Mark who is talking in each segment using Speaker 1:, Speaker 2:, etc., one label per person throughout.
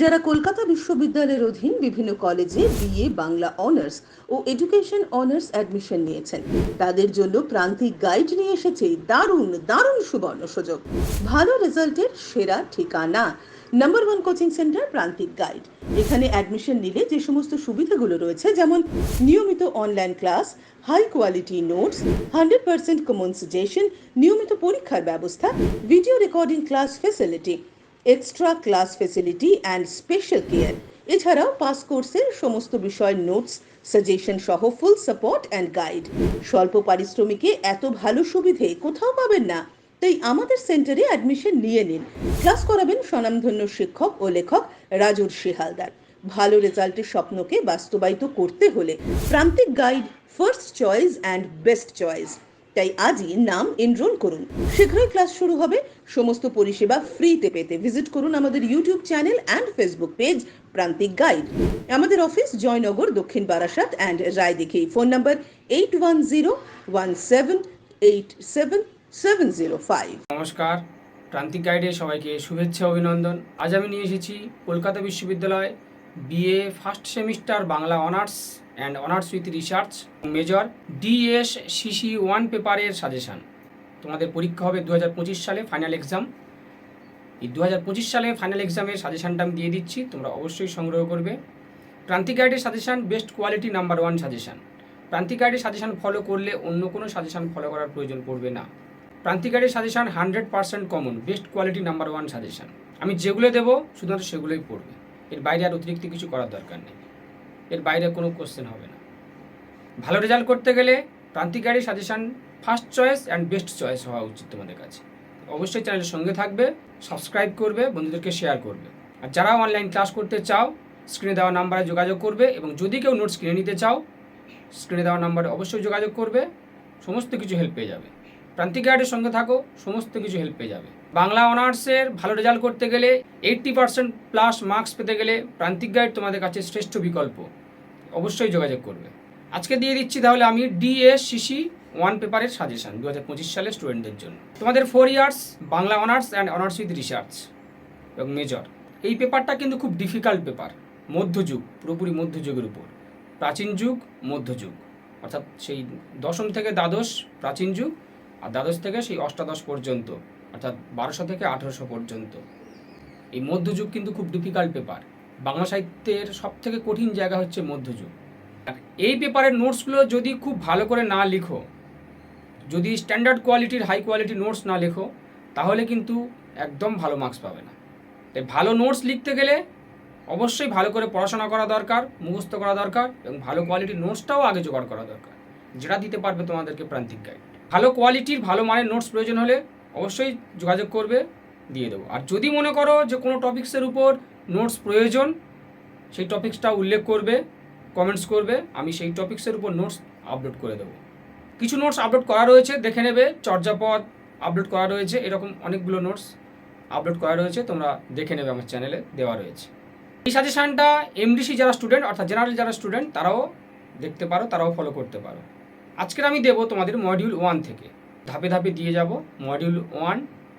Speaker 1: যারা কলকাতা বিশ্ববিদ্যালয়ের অধীন বিভিন্ন কলেজে বিএ, বাংলা অনার্স ও এডুকেশন অনার্স অ্যাডমিশন নিয়েছেন। তাদের জন্য প্রান্তিক গাইড নিয়ে এসেছে দারুণ দারুণ সুবর্ণ সুযোগ। ভালো রেজাল্টের সেরা ঠিকানা। Number one coaching centre, Prantik guide. এখানে অ্যাডমিশন নিলে যে সমস্ত সুবিধাগুলো রয়েছে, যেমন নিয়মিত online class, high quality notes, hundred percent common suggestion, নিয়মিত পরীক্ষার ব্যবস্থা, video recording class facility extra class facility and special care এছাড়াও পাস কোর্সের সমস্ত বিষয় নোটস সাজেশন সহ ফুল সাপোর্ট অ্যান্ড গাইড স্বল্প পারিশ্রমিকে এত ভালো সুবিধে কোথাও পাবেন না। তাই আমাদের সেন্টারে অ্যাডমিশন নিয়ে নিন। ক্লাস করাবেন স্বনামধন্য শিক্ষক ও লেখক রাজুর শিহালদার। ভালো রেজাল্টের স্বপ্নকে বাস্তবায়িত করতে হলে Prantik guide first choice and best choice তাই আজই নাম এনরোল করুন। শীঘ্রই ক্লাস শুরু হবে। সমস্ত পরিষেবা ফ্রিতে পেতে ভিজিট করুন আমাদের YouTube channel and Facebook page Prantik guide আমাদের office Joynagar, Dakshin Barasat and Raidighi phone number eight one zero one seven eight seven seven zero five
Speaker 2: নমস্কার। প্রান্তিক গাইডে সবাইকে শুভেচ্ছা, অভিনন্দন। আজ আমি নিয়ে এসেছি কলকাতা বিশ্ববিদ্যালয় BA first semester Bangla honours and honours with research major DS CC one পেপারের সাজেশান তোমাদের পরীক্ষা হবে দু হাজার পঁচিশ সালে ফাইনাল এক্সাম এই দু হাজার পঁচিশ সালে ফাইনাল এক্সামের সাজেশানটা আমি দিয়ে দিচ্ছি, তোমরা অবশ্যই সংগ্রহ করবে। প্রান্তিক গাইডের suggestion best quality number one suggestion Prantik গাইডের সাজেশান ফলো করলে অন্য কোনো সাজেশান ফলো করার প্রয়োজন পড়বে না। প্রান্তিকারের suggestion hundred percent common best quality number one suggestion আমি যেগুলো দেবো, শুধুমাত্র সেগুলোই পড়বে। এর বাইরে আর অতিরিক্ত কিছু করার দরকার নেই। এর বাইরে কোনো কোশ্চেন হবে না। ভালো রেজাল্ট করতে গেলে প্রান্তিকারের suggestion first choice and best choice হওয়া উচিত তোমাদের কাছে। অবশ্যই চ্যানেলের সঙ্গে থাকবে সাবস্ক্রাইব করবে, বন্ধুদেরকে শেয়ার করবে। আর যারা অনলাইন ক্লাস করতে চাও স্ক্রিনে দেওয়া নাম্বারে যোগাযোগ করবে এবং যদি কেউ নোটস কিনে নিতে চাও স্ক্রিনে দেওয়া নাম্বারে অবশ্যই যোগাযোগ করবে। সমস্ত কিছু হেল্প পেয়ে যাবে। প্রান্তিক গাইডের সঙ্গে থাকো, সমস্ত কিছু হেল্প পেয়ে যাবে। বাংলা অনার্সের ভালো রেজাল্ট করতে গেলে এইট্টি পার্সেন্ট প্লাস মার্কস পেতে গেলে প্রান্তিক গাইড তোমাদের কাছে শ্রেষ্ঠ বিকল্প। অবশ্যই যোগাযোগ করবে। আজকে দিয়ে দিচ্ছি তাহলে আমি ডিএস সিসি ওয়ান পেপারের সাজেশন দু হাজার পঁচিশ সালে স্টুডেন্টদের জন্য। তোমাদের four years Bangla honours and honours with research এবং মেজর এই পেপারটা কিন্তু খুব ডিফিকাল্ট পেপার, মধ্যযুগ, পুরোপুরি মধ্যযুগের উপর। প্রাচীন যুগ, মধ্যযুগ। অর্থাৎ সেই দশম থেকে দ্বাদশ প্রাচীন যুগ আর দ্বাদশ থেকে সেই অষ্টাদশ পর্যন্ত। অর্থাৎ বারোশো থেকে আঠেরোশো পর্যন্ত। এই মধ্যযুগ কিন্তু খুব ডিফিকাল্ট পেপার বাংলা সাহিত্যের সব থেকে কঠিন জায়গা হচ্ছে মধ্যযুগ। আর এই পেপারের নোটসগুলো যদি খুব ভালো করে না লিখো, যদি স্ট্যান্ডার্ড কোয়ালিটির হাই কোয়ালিটির নোটস না লেখো, তাহলে কিন্তু একদম ভালো মার্কস পাবে না। তাই ভালো নোটস লিখতে গেলে অবশ্যই ভালো করে পড়াশোনা করা দরকার, মুখস্থ করা দরকার এবং ভালো কোয়ালিটির নোটসটাও আগে জোগাড় করা দরকার, যেটা দিতে পারবে তোমাদেরকে প্রান্তিক গাইড ভালো কোয়ালিটির ভালো মানের নোটস প্রয়োজন হলে অবশ্যই যোগাযোগ করবে, দিয়ে দেবো। আর যদি মনে করো যে কোনো টপিক্সের উপর নোটস প্রয়োজন, সেই টপিক্সটা উল্লেখ করবে কমেন্টস করবে, আমি সেই টপিক্সের উপর নোটস আপলোড করে দেবো। কিছু নোটস আপলোড করা রয়েছে, দেখে নেবে, চর্যাপদ আপলোড করা রয়েছে, এরকম অনেকগুলো নোটস আপলোড করা রয়েছে, তোমরা দেখে নেবে আমার চ্যানেলে দেওয়া রয়েছে। এই সাজেশানটা এমডিসি যারা স্টুডেন্ট অর্থাৎ জেনারেল যারা স্টুডেন্ট তারাও দেখতে পারো, তারাও ফলো করতে পারো। আজকের আমি দেবো তোমাদের মডিউল ওয়ান থেকে। ধাপে ধাপে দিয়ে যাব module one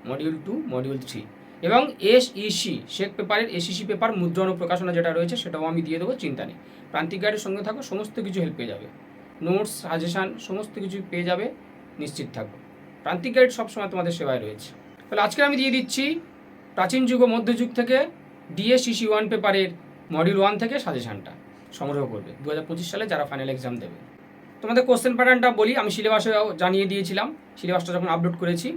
Speaker 2: module two module three এবং এস ইসি শেখ পেপারের এসইসি পেপার মুদ্রণ ও প্রকাশনা যেটা রয়েছে, সেটাও আমি দিয়ে দেবো, চিন্তা নেই। প্রান্তিক গাইডের সঙ্গে থাকো, সমস্ত কিছু হেল্প পেয়ে যাবে। নোটস সাজেশান সমস্ত কিছু পেয়ে যাবে, নিশ্চিত থাকো। প্রান্তিক গাইড সবসময় তোমাদের সেবায় রয়েছে। তাহলে আজকে আমি দিয়ে দিচ্ছি, প্রাচীন যুগ ও মধ্যযুগ থেকে ডিএসসিসি ওয়ান পেপারের মডিউল ওয়ান থেকে সাজেশানটা সংগ্রহ করবে। দু হাজার পঁচিশ সালে যারা ফাইনাল এক্সাম দেবে। তোমাদের কোশ্চেন প্যাটার্নটা বলি, আমি সিলেবাসেও জানিয়ে দিয়েছিলাম, সিলেবাসটা যখন আপলোড করেছি।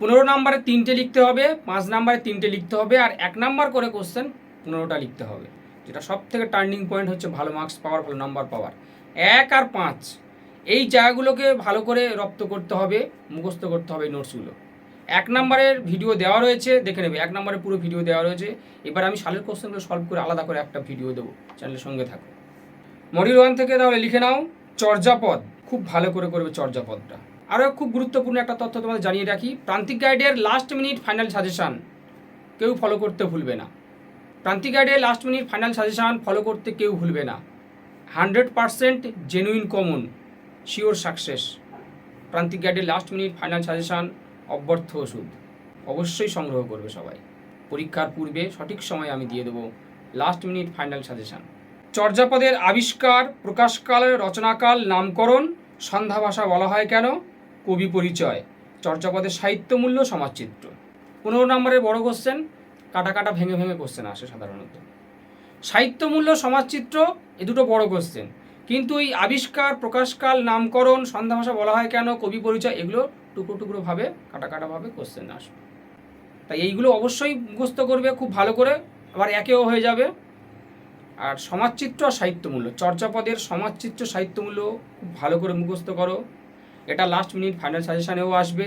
Speaker 2: পনেরো নাম্বারে তিনটে লিখতে হবে, পাঁচ নাম্বারে তিনটে লিখতে হবে, আর এক নাম্বার করে কোশ্চেন পনেরোটা লিখতে হবে। যেটা সব থেকে টার্নিং পয়েন্ট হচ্ছে ভালো মার্কস পাওয়ার, ভালো নাম্বার পাওয়ার। এক আর পাঁচ, এই জায়গাগুলোকে ভালো করে রপ্ত করতে হবে, মুখস্থ করতে হবে নোটসগুলো এক নম্বরের ভিডিও দেওয়া রয়েছে, দেখে নেবে, এক নম্বরের পুরো ভিডিও দেওয়া রয়েছে। এবার আমি সালের কোশ্চেনগুলো সলভ করে আলাদা করে একটা ভিডিও দেবো চ্যানেলের সঙ্গে থাকো। মডিউল ওয়ান থেকে তাহলে লিখে নাও। চর্যাপদ, খুব ভালো করে করবে চর্যাপদটা। আরও খুব গুরুত্বপূর্ণ একটা তথ্য তোমাদের জানিয়ে রাখি, প্রান্তিক গাইডের লাস্ট মিনিট ফাইনাল সাজেশান কেউ ফলো করতে ভুলবে না। প্রান্তিক গাইডের last minute final suggestion follow করতে কেউ ভুলবে না। Hundred percent genuine common sure success Prantik গাইডের লাস্ট মিনিট ফাইনাল সাজেশান অব্যর্থ ওষুধ। অবশ্যই সংগ্রহ করবে সবাই। পরীক্ষার পূর্বে সঠিক সময় আমি দিয়ে দেবো লাস্ট মিনিট ফাইনাল সাজেশন চর্যাপদের আবিষ্কার, প্রকাশকাল, রচনাকাল, নামকরণ, সন্ধ্যা ভাষা বলা হয় কেন? কবি পরিচয়। চর্যাপদের সাহিত্যমূল্য সমাজচিত্র। পনেরো নম্বরের বড় কোশ্চেন কাটা কাটা, ভেঙে ভেঙে কোশ্চেন আসে সাধারণত। সাহিত্যমূল্য সমাজচিত্র, এ দুটো বড় কোশ্চেন কিন্তু এই আবিষ্কার, প্রকাশকাল, নামকরণ, সন্ধ্যা ভাষা বলা হয় কেন? কবি পরিচয়, এগুলো টুকরো টুকরোভাবে কাটা কাটা ভাবে কোশ্চেন আসবে। তাই এইগুলো অবশ্যই মুখস্থ করবে, খুব ভালো করে, আবার একেও হয়ে যাবে। আর সমাজচিত্র আর সাহিত্যমূল্য, চর্যাপদের সমাজচিত্র সাহিত্যমূল্য খুব ভালো করে মুখস্থ করো। এটা লাস্ট মিনিট ফাইনাল সাজেশানেও আসবে।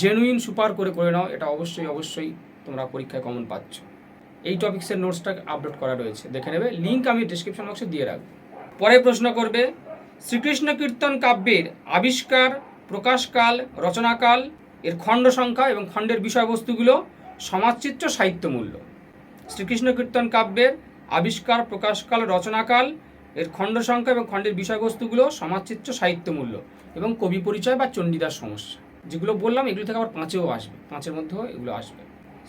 Speaker 2: জেনুইন সুপার করে করে নাও, এটা অবশ্যই অবশ্যই তোমরা পরীক্ষায় কমন পাচ্ছ। এই টপিক্সের নোটসটা আপলোড করা রয়েছে, দেখে নেবে। লিঙ্ক আমি ডিসক্রিপশন বক্সে দিয়ে রাখব। পরে প্রশ্ন করবে, শ্রীকৃষ্ণ কীর্তন কাব্যের আবিষ্কার, প্রকাশকাল, রচনাকাল, এর খণ্ড সংখ্যা এবং খণ্ডের বিষয়বস্তুগুলো সমাজচিত্র সাহিত্যমূল্য। শ্রীকৃষ্ণ কীর্তন কাব্যের আবিষ্কার, প্রকাশকাল, রচনাকাল, এর খণ্ড সংখ্যা এবং খণ্ডের বিষয়বস্তুগুলো, সমাজচিত্র, সাহিত্যমূল্য এবং কবি পরিচয় বা চণ্ডীদার সমস্যা। যেগুলো বললাম, এগুলো থেকে আবার পাঁচেও আসবে। পাঁচের মধ্যেও এগুলো আসবে।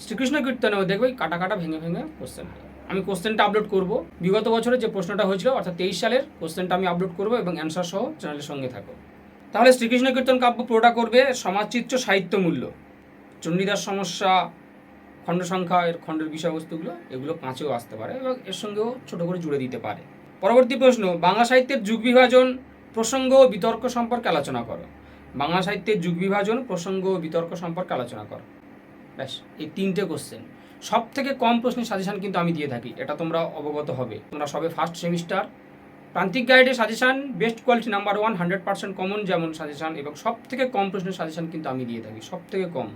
Speaker 2: শ্রীকৃষ্ণ কীর্তনেও দেখবে কাটা কাটা ভেঙে ভেঙে কোশ্চেন আমি কোশ্চেনটা আপলোড করব। বিগত বছরে যে প্রশ্নটা হয়েছিল, অর্থাৎ তেইশ সালের কোশ্চেনটা আমি আপলোড করব এবং অ্যান্সার সহ চ্যানেলের সঙ্গে থাকো তাহলে শ্রীকৃষ্ণ কীর্তন কাব্য পুরোটা করবে সমাজচিত্র, সাহিত্যমূল্য। চণ্ডীদার সমস্যা খণ্ড সংখ্যা এর খণ্ডের বিষয়বস্তুগুলো, এগুলো পাঁচেও আসতে পারে এবং এর সঙ্গেও ছোট করে জুড়ে দিতে পারে। পরবর্তী প্রশ্ন, বাংলা সাহিত্যের যুগ বিভাজন, প্রসঙ্গ ও বিতর্ক সম্পর্কে আলোচনা করো। বাংলা সাহিত্যের যুগ বিভাজন, প্রসঙ্গ ও বিতর্ক সম্পর্কে আলোচনা করো। ব্যাস, এই তিনটে কোশ্চেন সব থেকে কম প্রশ্নের সাজেশান কিন্তু আমি দিয়ে থাকি, এটা তোমরা অবগত হবে। তোমরা সবে first semester Prantik গাইডে suggestion best quality number one hundred percent common যেমন সাজেশান এবং সব থেকে কম প্রশ্নের সাজেশান কিন্তু আমি দিয়ে থাকি সব থেকে কম।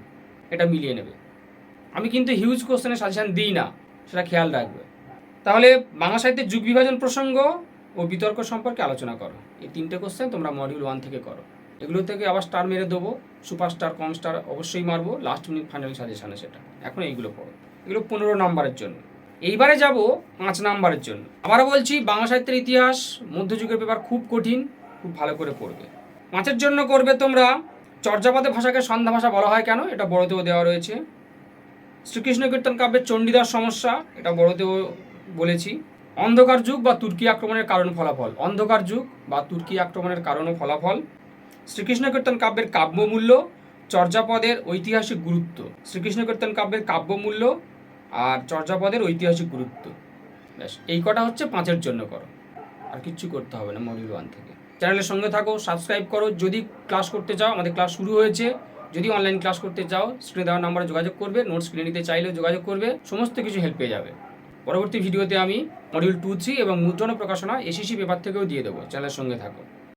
Speaker 2: এটা মিলিয়ে নেবে। আমি কিন্তু হিউজ কোশ্চেনের সাজেশান দিই না, সেটা খেয়াল রাখবে। তাহলে বাংলা সাহিত্যের যুগ বিভাজন প্রসঙ্গ ও বিতর্ক সম্পর্কে আলোচনা করো। এই তিনটে কোশ্চেন তোমরা মডিউল ওয়ান থেকে করো। এগুলো থেকে আবার স্টার মেরে দেবো সুপার স্টার কম স্টার অবশ্যই মারবো লাস্ট মিনিট ফাইনাল সাজেশনে সেটা। এখন এইগুলো পড়ো। এগুলো পনেরো নাম্বারের জন্য। এইবারে যাব পাঁচ নাম্বারের জন্য। আবারও বলছি, বাংলা সাহিত্যের ইতিহাস মধ্যযুগের পেপার খুব কঠিন, খুব ভালো করে পড়বে। পাঁচের জন্য করবে তোমরা, চর্যাপদে ভাষাকে সন্ধ্যা ভাষা বলা হয় কেন? এটা বড়তেও দেওয়া রয়েছে। শ্রীকৃষ্ণ কীর্তন কাব্যের চণ্ডীদাস সমস্যা, এটা বড়তেও বলেছি। অন্ধকার যুগ বা তুর্কি আক্রমণের কারণ ফলাফল। অন্ধকার যুগ বা তুর্কি আক্রমণের কারণ ফলাফল। শ্রীকৃষ্ণ কীর্তন কাব্যের কাব্যমূল্য, চর্যাপদের ঐতিহাসিক গুরুত্ব। শ্রীকৃষ্ণ কীর্তন কাব্যের কাব্যমূল্য আর চর্যাপদের ঐতিহাসিক গুরুত্ব। ব্যাস, এই কটা হচ্ছে পাঁচের জন্য করো। আর কিচ্ছু করতে হবে না মডিউল ওয়ান থেকে। চ্যানেলের সঙ্গে থাকো, সাবস্ক্রাইব করো। যদি ক্লাস করতে চাও, আমাদের ক্লাস শুরু হয়েছে। যদি অনলাইন ক্লাস করতে চাও স্ক্রিনে দেওয়ার নাম্বারে যোগাযোগ করবে নোটস কিনে নিতে চাইলেও যোগাযোগ করবে, সমস্ত কিছু হেল্প পেয়ে যাবে। পরবর্তী ভিডিওতে আমি মডিউল টু থ্রি এবং মুদ্রণ প্রকাশনা এসিসি পেপার থেকেও দিয়ে দেবো। চ্যানেলের সঙ্গে থাকো।